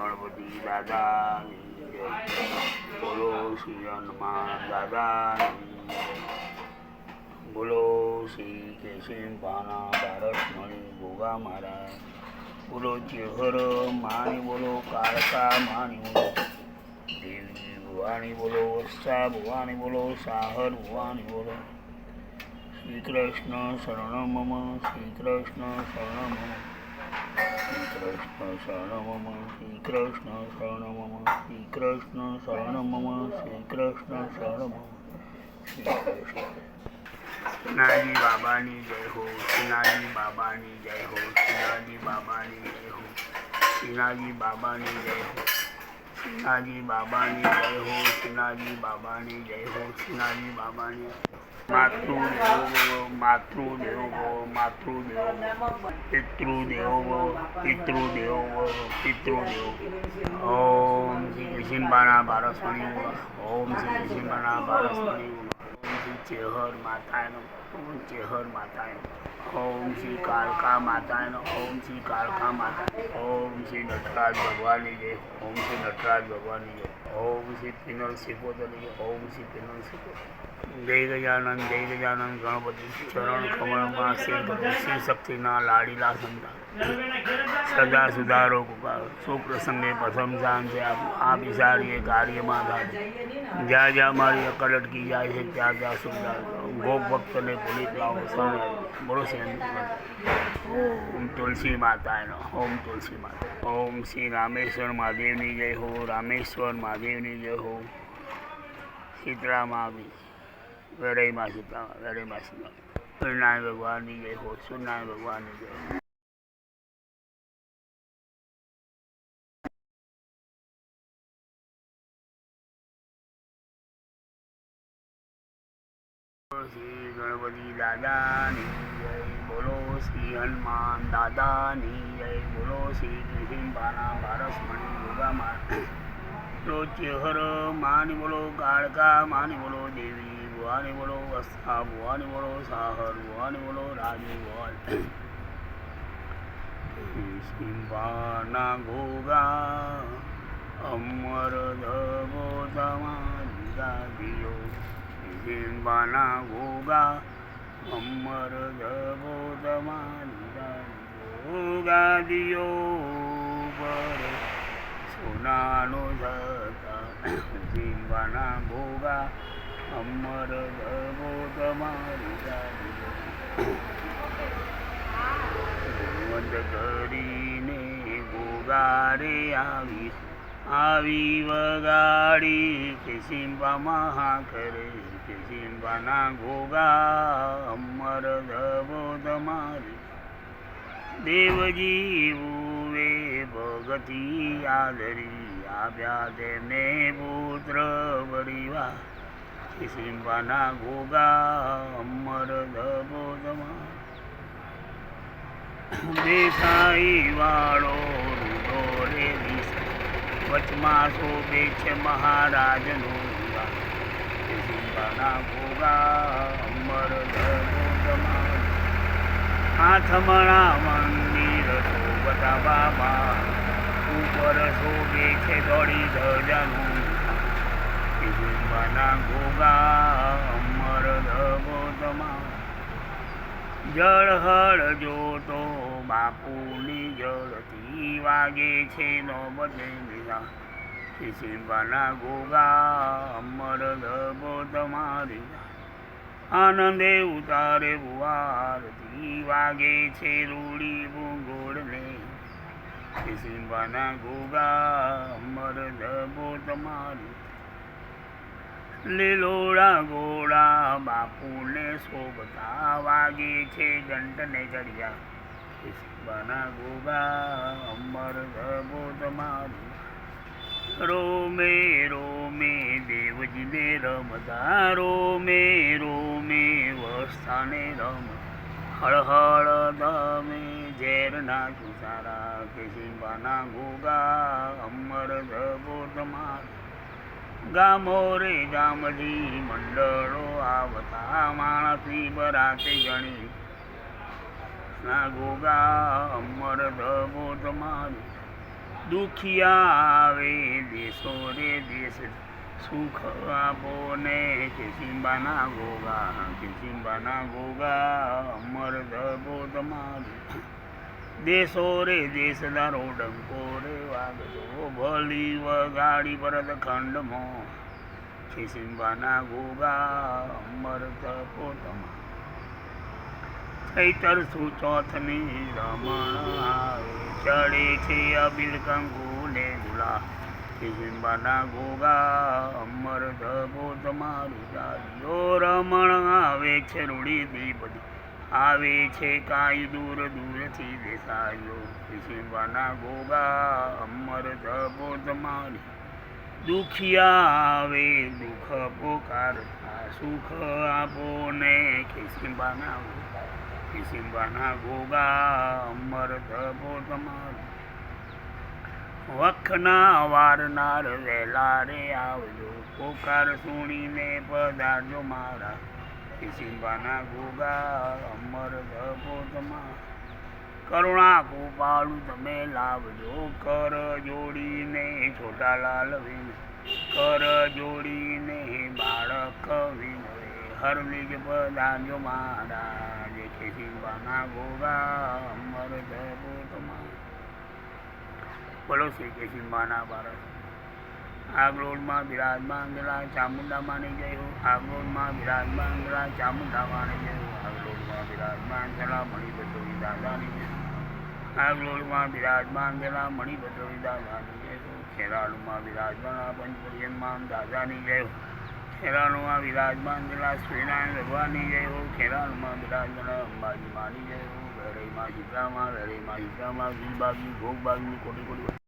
ગણપતિ દાદાની જય. બોલો શ્રી હનુમાન દાદાની. બોલો શ્રી કેશવ પાના પારસમણી ગોગા મહારાજ. બોલો ચેહર માણી, બોલો કાળકા માણી. બોલો દેવી ભુવાની, બોલો વર્ષા ભુવાની, બોલો સાહર ભુવાની, બોલો. શ્રી કૃષ્ણ શરણ મમ, શ્રી કૃષ્ણ શરણ મમ. શ્રી કૃષ્ણ શરણ મમ શ્રી કૃષ્ણ શરણ મમ શ્રી કૃષ્ણ શરણ મમ શ્રી કૃષ્ણ શરણ શ્રીનાજી બાબાની જય હો શ્રીનાજી બાબાની જય હો શ્રીનાજી બાબાની જય હો શ્રીનાજી બાબાની જય હો શ્રીનાજી બાબાની જય હો શ્રીનાજી બાબાની જય હો શ્રીનાજી બાબાની માતૃદેવો માતૃદેવો માતૃદેવો પિતૃદેવો પિતૃદેવો પિતૃદેવો ઓમ શ્રી કૃષ્ણબાના બારસ્વાણી ઓમ શ્રી કૃષ્ણબાના બારસ્વાણી ઓમ શ્રી ચેહર માતાનો, ઓમ ચેહર માતાનો. ઓમ શ્રી કાળકા માતાનો, ઓમ શ્રી કાળકા માતા ઓમ શ્રી નટરાજ ભગવાનની જય, ઓમ શ્રી નટરાજ ભગવાનની જય. ઓમ શ્રી પિનલ શિકોતરી જય, ઓમ શ્રી પિનલ શિકોતરી જય ગજાનંદ જય ગજાનંદ, ગણપતિ ચરણ કમળમાં શ્રી શક્તિના લાડીલા સંતા સદા સુધારો પુકાર સુપ્રસંગે પ્રથમ સ્થાન છે. આ વિચારીએ કાર્યમાં થાય જ્યાં જ્યાં મારી અકલ અટકી જાય છે, ત્યાં ત્યાં સુધાર ગોપ ભક્તને ભૂલી લાવો સમય ઓમ તુલસી માતાનો, ઓમ તુલસી માતા. ઓમ શ્રી રામેશ્વર મહાદેવની જય હો, રામેશ્વર મહાદેવની જય હો. શીતળામાં આવી. વેરઈમાં શીતળામાં વેરઈમાં શીતળા સૂર્યનારાયણ ભગવાનની જય હો, સૂર્યનારાયણ ભગવાનની જય શ્રી ગણપતિ દાદાની જય, બોલો શ્રી હનુમાન દાદાની જય, બોલો શ્રી કૃષ્ણબાના પારસમણી યોગામાં. રોચ્ય હર માની બોલો, કાળકા માની બોલો, દેવી ભુવાની બોલો વસ્તા ભુવાની બોલો, સાહર ભુવાની બોલો, રાજુ ભુવાની સિંબાના ઘોગા અમર ધબો તમારી ગાદીઓ સિંબાના ઘોગા અમર ધબો તમારી ગાદીઓ પર સોનાનો જતા. ભોગા ઘોગા અમર ધબો તમારી બંધ કરીને ગોગારે આવી આવી વગાડી કે સિંબા મહા કરે કે સિંબાના ગોગા અમર ધબો તમારી દેવજી ઉવે ભગતી આદરી આવ્યા તેને પુત્ર પરિવાર કે ગોગા અમર ધબો દેસાઈ વાળો રૂડો રે વચમાં શોભે છે મહારાજનો સિંબાના ભોગા અમર હાથમણા મંદિર શોભતા બાબા. ઉપર શોભે છે દોડી ધજાનું સિંબાના ભોગા અમર ધબો તમારા જળ હળ જોતો બાપુની જળથી વાગે છે નો બધે લીધા સિંબાના ગોગા અમર ધબો તમારી આનંદે ઉતારે બુવારથી વાગે છે રૂડી ભૂગોળને. સિંબાના ગોગા અમર ધબો તમારી લીલોડા ગોળા બાપુને શોભતા વાગે છે ઘંટને ચડિયા. બના ગોગા અમર ધબો તમારું રોમે રોમે, દેવજીને રમતા, રોમે રોમે વસ્તાને રમ. હળ હળ, દમે ઝેરના ચુસારા કે સિંબાના ગોગા અમર ધબો તમારું ગામો રે ગામથી મંડળો આવતા માણસી બરાતે ગણી ના ગોગા અમર ધબો તમારી દુખિયા આવે દેશો રે દેશ. સુખ આપો ને કિસિમ્બાના ગોગા કિસિમ્બાના ગોગા અમર ધબો તમારું દેશો રે દેશદારો ડંકો રે વાગતો ભલી વગાડી પરત ખંડમાં. કિસિમ્બાના ગોગા અમર ધબો તમારું ચૈતર સુચોથની રમણ આવે. ચડે છે અબિલ કંકુને ગુલા. કિસિમ્બાના ગોગા અમર ધબો તમારું દાદીઓ રમણ આવે છે રૂડી બધી આવે છે કાંઈ દૂર દૂરથી દેસાયો શિવાના ગોગા અમર ધબો તમારી દુખિયા આવે, દુઃખ પોકારતા સુખ આપો ને ખિસિંબાના ગોગા? કિસિમ્બાના ગોગા અમર ધબો તમારી વખના વારનાર વહેલા રે આવજો, પોકાર સુણીને પધારજો મારા. કિસિમ્બાના ગોગા અમર તમારું કરુણા કૃપાળુ તમે લાવજો, કર જોડીને છોટાલાલ વિન કર જોડીને બાળક વિન હરલીજ પધારજો મારા જે કિસિમ્બાના ગોગા અમર તમારું બોલો શ્રી સિંબાના ભારત આગલોડમાં બિરાજમાન ગયેલા ચામુંડા માની જય હો બિરાજમાન ગયેલા ચામુંડા માની જય હો આગલોડમાં બિરાજમાન ગયેલા મણિભદ્રવી દાદાની જય હો આગલોડમાં બિરાજમાન ગયેલા મણિભદ્રવી દાદાની જય હો ખેરાલુમાં બિરાજમાન પંચપરિયનમાં દાદાની જય હો ખેરાલુમાં બિરાજમાન ગયેલા શ્રીનારાયણ ભગવાનની ગયો હો ખેરાલુમાં બિરાજમાન અંબાજી માની જય વેરઈમાં સીતામાં વેરઈમાં સીતામાં વીરબાગની ભોગબાગની કોટી કોટી